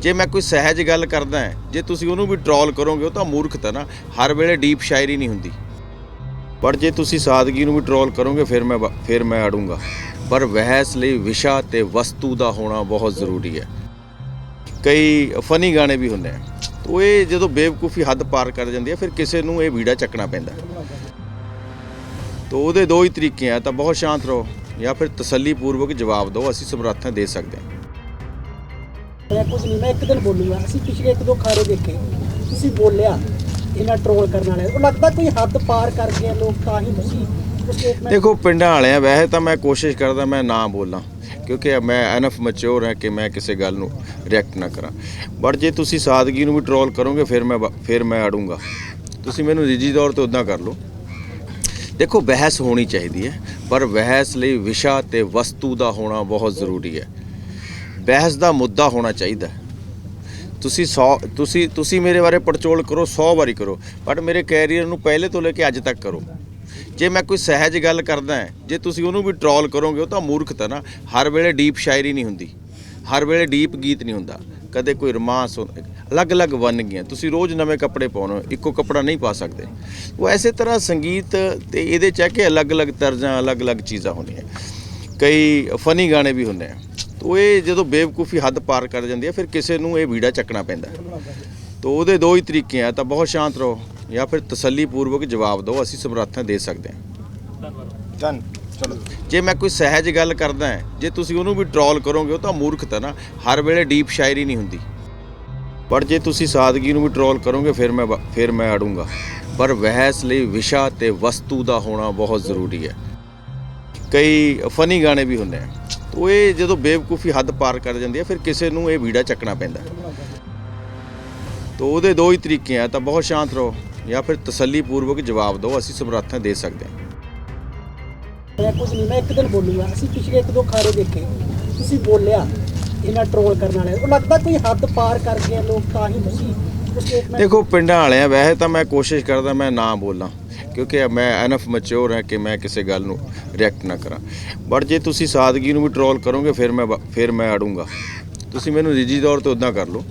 ਜੇ ਮੈਂ ਕੋਈ ਸਹਿਜ ਗੱਲ ਕਰਦਾ ਜੇ ਤੁਸੀਂ ਉਹਨੂੰ ਵੀ ਟਰੋਲ ਕਰੋਗੇ, ਉਹ ਤਾਂ ਮੂਰਖਤਾ ਨਾ। ਹਰ ਵੇਲੇ ਡੀਪ ਸ਼ਾਇਰੀ ਨਹੀਂ ਹੁੰਦੀ। ਪਰ ਜੇ ਤੁਸੀਂ ਸਾਦਗੀ ਨੂੰ ਵੀ ਟਰੋਲ ਕਰੋਗੇ, ਫਿਰ ਮੈਂ ਫਿਰ ਮੈਂ ਅੜੂੰਗਾ। ਪਰ ਬਹਿਸ ਲਈ ਵਿਸ਼ਾ ਤੇ ਵਸਤੂ ਦਾ ਹੋਣਾ ਬਹੁਤ ਜ਼ਰੂਰੀ ਹੈ। ਕਈ ਫਨੀ ਗਾਣੇ ਵੀ ਹੁੰਦੇ ਆ। ਤੋ ਇਹ ਜਦੋਂ ਬੇਵਕੂਫੀ ਹੱਦ ਪਾਰ ਕਰ ਜਾਂਦੀ ਹੈ, ਫਿਰ ਕਿਸੇ ਨੂੰ ਇਹ ਵੀੜਾ ਚੱਕਣਾ ਪੈਂਦਾ। ਤੋ ਉਹਦੇ ਦੋ ਹੀ ਤਰੀਕੇ ਆ, ਤਾਂ ਬਹੁਤ ਸ਼ਾਂਤ ਰਹੋ। ਜਾਂ ਫਿਰ ਤਸੱਲੀ ਪੂਰਵਕ ਜਵਾਬ ਦਿਓ, ਅਸੀਂ ਸਮਰੱਥਾ ਦੇ ਸਕਦੇ ਹਾਂ। ਮੈਂ ਕੁਝ ਨਹੀਂ। ਮੈਂ ਇੱਕ ਦਿਨ ਬੋਲੂਗਾ। ਅਸੀਂ ਪਿਛਲੇ ਇੱਕ ਦੋ ਖਾਰੇ ਦੇਖੇ, ਤੁਸੀਂ ਬੋਲਿਆ, ਇਹਨਾਂ ਟਰੋਲ ਕਰਨ ਵਾਲੇ ਉਹ ਲੱਗਦਾ ਕੋਈ ਹੱਦ ਪਾਰ ਕਰ ਗਏ ਲੋਕ, ਤਾਂ ਹੀ ਤੁਸੀਂ ਦੇਖੋ, ਪਿੰਡਾਂ ਵਾਲਿਆਂ, ਵੈਸੇ ਤਾਂ ਮੈਂ ਕੋਸ਼ਿਸ਼ ਕਰਦਾ ਮੈਂ ਨਾ ਬੋਲਾਂ, ਕਿਉਂਕਿ ਮੈਂ ਐਨਫ ਮੈਚੁਰ ਹਾਂ ਕਿ ਮੈਂ ਕਿਸੇ ਗੱਲ ਨੂੰ ਰਿਐਕਟ ਨਾ ਕਰਾਂ। ਬਟ ਜੇ ਤੁਸੀਂ ਸਾਦਗੀ ਨੂੰ ਵੀ ਟਰੋਲ ਕਰੋਗੇ, ਫਿਰ ਮੈਂ ਫਿਰ ਮੈਂ ਅੜੂੰਗਾ। ਤੁਸੀਂ ਮੈਨੂੰ ਨਿੱਜੀ ਤੌਰ ਤੇ ਉਦਾਂ ਕਰ ਲਓ। ਦੇਖੋ, ਬਹਿਸ ਹੋਣੀ ਚਾਹੀਦੀ ਹੈ, ਪਰ ਬਹਿਸ ਲਈ ਵਿਸ਼ਾ ਤੇ ਵਸਤੂ ਦਾ ਹੋਣਾ ਬਹੁਤ ਜ਼ਰੂਰੀ ਹੈ। ਬਹਿਸ ਦਾ ਮੁੱਦਾ ਹੋਣਾ ਚਾਹੀਦਾ ਤੁਸੀਂ 100 ਤੁਸੀਂ ਤੁਸੀਂ ਮੇਰੇ ਬਾਰੇ ਪੜਚੋਲ ਕਰੋ 100 ਵਾਰੀ ਕਰੋ ਬਟ ਮੇਰੇ ਕੈਰੀਅਰ ਨੂੰ ਪਹਿਲੇ ਤੋਂ ਲੈ ਕੇ ਅੱਜ ਤੱਕ ਕਰੋ। ਜੇ ਮੈਂ ਕੋਈ ਸਹਿਜ ਗੱਲ ਕਰਦਾ ਹਾਂ, ਜੇ ਤੁਸੀਂ ਉਹਨੂੰ ਵੀ ਟਰੋਲ ਕਰੋਗੇ ਉਹ ਤਾਂ ਮੂਰਖਤਾ ਨਾ। ਹਰ ਵੇਲੇ ਡੀਪ ਸ਼ਾਇਰੀ ਨਹੀਂ ਹੁੰਦੀ। ਹਰ ਵੇਲੇ ਡੀਪ ਗੀਤ ਨਹੀਂ ਹੁੰਦਾ। ਕਦੇ ਕੋਈ ਰੋਮਾਂਸ ਅਲੱਗ-ਅਲੱਗ ਬਣ ਗਈਆਂ। ਤੁਸੀਂ ਰੋਜ਼ ਨਵੇਂ ਕੱਪੜੇ ਪਾਉਣੇ ਹੋ, ਇੱਕੋ ਕੱਪੜਾ ਨਹੀਂ ਪਾ ਸਕਦੇ। ਉਹ ਐਸੇ ਤਰ੍ਹਾਂ ਸੰਗੀਤ ਤੇ ਇਹਦੇ ਚ ਹੈ ਕਿ ਅਲੱਗ-ਅਲੱਗ ਤਰਜ਼ਾਂ ਅਲੱਗ-ਅਲੱਗ ਚੀਜ਼ਾਂ ਹੁੰਦੀਆਂ। ਕਈ ਫਨੀ ਗਾਣੇ ਵੀ ਹੁੰਦੇ ਆ। ਤੋ ਇਹ ਜਦੋਂ ਬੇਵਕੂਫੀ ਹੱਦ ਪਾਰ ਕਰ ਜਾਂਦੀ ਹੈ ਫਿਰ ਕਿਸੇ ਨੂੰ ਇਹ ਵੀੜਾ ਚੱਕਣਾ ਪੈਂਦਾ ਤੋ ਉਹਦੇ ਦੋ ਹੀ ਤਰੀਕੇ ਆ ਤਾਂ ਬਹੁਤ ਸ਼ਾਂਤ ਰਹੋ ਜਾਂ ਫਿਰ ਤਸੱਲੀ ਪੂਰਵਕ ਜਵਾਬ ਦਿਓ ਅਸੀਂ ਸਮਰੱਥ ਦੇ ਸਕਦੇ ਹਾਂ। ਚਲੋ। ਜੇ ਮੈਂ ਕੋਈ ਸਹਿਜ ਗੱਲ ਕਰਦਾ ਜੇ ਤੁਸੀਂ ਉਹਨੂੰ ਵੀ ਟਰੋਲ ਕਰੋਗੇ ਉਹ ਤਾਂ ਮੂਰਖਤਾ ਨਾ ਹਰ ਵੇਲੇ ਡੀਪ ਸ਼ਾਇਰੀ ਨਹੀਂ ਹੁੰਦੀ। ਪਰ ਜੇ ਤੁਸੀਂ ਸਾਦਗੀ ਨੂੰ ਵੀ ਟਰੋਲ ਕਰੋਗੇ ਫਿਰ ਮੈਂ ਫਿਰ ਮੈਂ ਅੜੂੰਗਾ। ਪਰ ਬਹਿਸ ਲਈ ਵਿਸ਼ਾ ਤੇ ਵਸਤੂ ਦਾ ਹੋਣਾ ਬਹੁਤ ਜ਼ਰੂਰੀ ਹੈ। ਕਈ ਫਨੀ ਗਾਣੇ ਵੀ ਹੁੰਦੇ ਆ। ਤੋ ਇਹ ਜਦੋਂ ਬੇਵਕੂਫੀ ਹੱਦ ਪਾਰ ਕਰ ਜਾਂਦੀ ਹੈ, ਫਿਰ ਕਿਸੇ ਨੂੰ ਇਹ ਵੀੜਾ ਚੱਕਣਾ ਪੈਂਦਾ। ਤੋ ਉਹਦੇ ਦੋ ਹੀ ਤਰੀਕੇ ਆ, ਤਾਂ ਬਹੁਤ ਸ਼ਾਂਤ ਰਹੋ, ਜਾਂ ਫਿਰ ਤਸੱਲੀ ਪੂਰਵਕ ਜਵਾਬ ਦਿਓ, ਅਸੀਂ ਸਮਰੱਥ ਦੇ ਸਕਦੇ ਹਾਂ। ਮੈਂ ਕੁਝ ਨਹੀਂ, ਮੈਂ ਇੱਕ ਦਿਨ ਬੋਲੂਗਾ। ਅਸੀਂ ਪਿਛਲੇ ਇੱਕ ਦੋ ਖਾਰੇ ਦੇਖੇ, ਤੁਸੀਂ ਬੋਲਿਆ। ਇਹਨਾਂ ਟਰੋਲ ਕਰਨ ਵਾਲੇ। ਉਹ ਲੱਗਦਾ ਕੋਈ ਹੱਦ ਪਾਰ ਕਰ ਗਏ ਲੋਕ, ਤਾਂ ਹੀ ਤੁਸੀਂ ਦੇਖੋ, ਪਿੰਡਾਂ ਵਾਲਿਆਂ, ਵੈਸੇ ਤਾਂ ਮੈਂ ਕੋਸ਼ਿਸ਼ ਕਰਦਾ ਮੈਂ ਨਾ ਬੋਲਾਂ, ਕਿਉਂਕਿ ਮੈਂ ਐਨਫ ਮੈਚੁਰ ਹਾਂ ਕਿ ਮੈਂ ਕਿਸੇ ਗੱਲ ਨੂੰ ਰਿਐਕਟ ਨਾ ਕਰਾਂ। ਬਟ ਜੇ ਤੁਸੀਂ ਸਾਦਗੀ ਨੂੰ ਵੀ ਟਰੋਲ ਕਰੋਗੇ, ਫਿਰ ਮੈਂ ਫਿਰ ਮੈਂ ਅੜੂੰਗਾ। ਤੁਸੀਂ ਮੈਨੂੰ ਨਿੱਜੀ ਤੌਰ ਤੇ ਉਦਾਂ ਕਰ ਲਓ।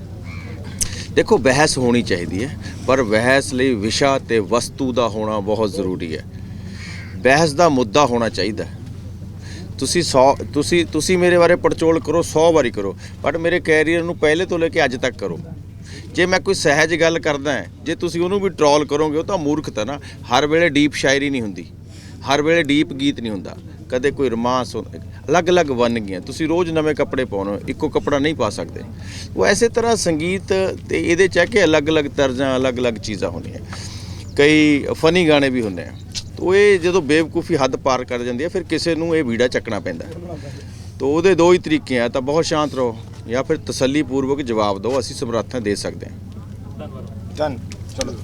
ਦੇਖੋ, ਬਹਿਸ ਹੋਣੀ ਚਾਹੀਦੀ ਹੈ, ਪਰ ਬਹਿਸ ਲਈ ਵਿਸ਼ਾ ਤੇ ਵਸਤੂ ਦਾ ਹੋਣਾ ਬਹੁਤ ਜ਼ਰੂਰੀ ਹੈ। ਬਹਿਸ ਦਾ ਮੁੱਦਾ ਹੋਣਾ ਚਾਹੀਦਾ ਤੁਸੀਂ 100 ਤੁਸੀਂ ਤੁਸੀਂ ਮੇਰੇ ਬਾਰੇ ਪੜਚੋਲ ਕਰੋ 100 ਵਾਰੀ ਕਰੋ। ਬਟ ਮੇਰੇ ਕੈਰੀਅਰ ਨੂੰ ਪਹਿਲੇ ਤੋਂ ਲੈ ਕੇ ਅੱਜ ਤੱਕ ਕਰੋ। ਜੇ ਮੈਂ ਕੋਈ ਸਹਿਜ ਗੱਲ ਕਰਦਾ ਹਾਂ, ਜੇ ਤੁਸੀਂ ਉਹਨੂੰ ਵੀ ਟਰੋਲ ਕਰੋਗੇ ਉਹ ਤਾਂ ਮੂਰਖਤਾ ਨਾ। ਹਰ ਵੇਲੇ ਡੀਪ ਸ਼ਾਇਰੀ ਨਹੀਂ ਹੁੰਦੀ। ਹਰ ਵੇਲੇ ਡੀਪ ਗੀਤ ਨਹੀਂ ਹੁੰਦਾ। ਕਦੇ ਕੋਈ ਰੋਮਾਂਸ ਹੁੰਦਾ ਅਲੱਗ-ਅਲੱਗ ਬਣ ਗਈਆਂ। ਤੁਸੀਂ ਰੋਜ਼ ਨਵੇਂ ਕੱਪੜੇ ਪਾਉਣੇ ਹੋ, ਇੱਕੋ ਕੱਪੜਾ ਨਹੀਂ ਪਾ ਸਕਦੇ। ਉਹ ਐਸੇ ਤਰ੍ਹਾਂ ਸੰਗੀਤ ਤੇ ਇਹਦੇ ਚ ਹੈ ਕਿ ਅਲੱਗ-ਅਲੱਗ ਤਰਜ਼ਾਂ ਅਲੱਗ-ਅਲੱਗ ਚੀਜ਼ਾਂ ਹੁੰਦੀਆਂ। ਕਈ ਫਨੀ ਗਾਣੇ ਵੀ ਹੁੰਦੇ ਆ। ਤੋ ਇਹ ਜਦੋਂ ਬੇਵਕੂਫੀ ਹੱਦ ਪਾਰ ਕਰ ਜਾਂਦੀ ਹੈ ਫਿਰ ਕਿਸੇ ਨੂੰ ਇਹ ਵੀੜਾ ਚੱਕਣਾ ਪੈਂਦਾ ਤੋ ਉਹਦੇ ਦੋ ਹੀ ਤਰੀਕੇ ਆ ਤਾਂ ਬਹੁਤ ਸ਼ਾਂਤ ਰਹੋ ਜਾਂ ਫਿਰ ਤਸੱਲੀ ਪੂਰਵਕ ਜਵਾਬ ਦਿਓ ਅਸੀਂ ਸਮਰੱਥ ਦੇ ਸਕਦੇ ਹਾਂ। ਡਨ ਚਲੋ।